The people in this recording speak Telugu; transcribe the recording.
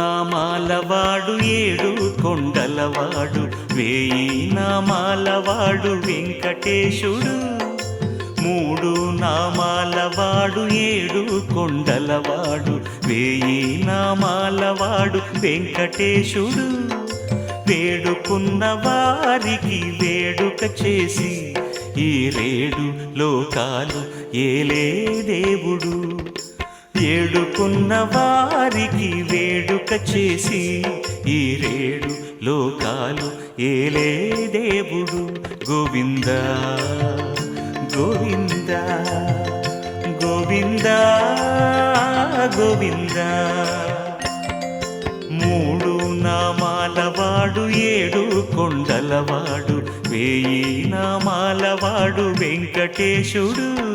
నామాలవాడు ఏడు కొండలవాడు. వేయి నామాలవాడు వెంకటేశుడు. మూడు నామాలవాడు ఏడు కొండలవాడు. వేయి నామాలవాడు వెంకటేశుడు. వేడుకున్న వారికి వేడుక చేసి ఈ రేడు లోకాలు ఏలే దేవుడు. ఏడుకున్న వారికి వేడుక చేసి ఈ రేడు లోకాలు ఏలే దేవుడు. గోవింద గోవింద గోవింద గోవింద. మూడు నామాలవాడు ఏడు కొండలవాడు వేయి నామాలవాడు వెంకటేశుడు.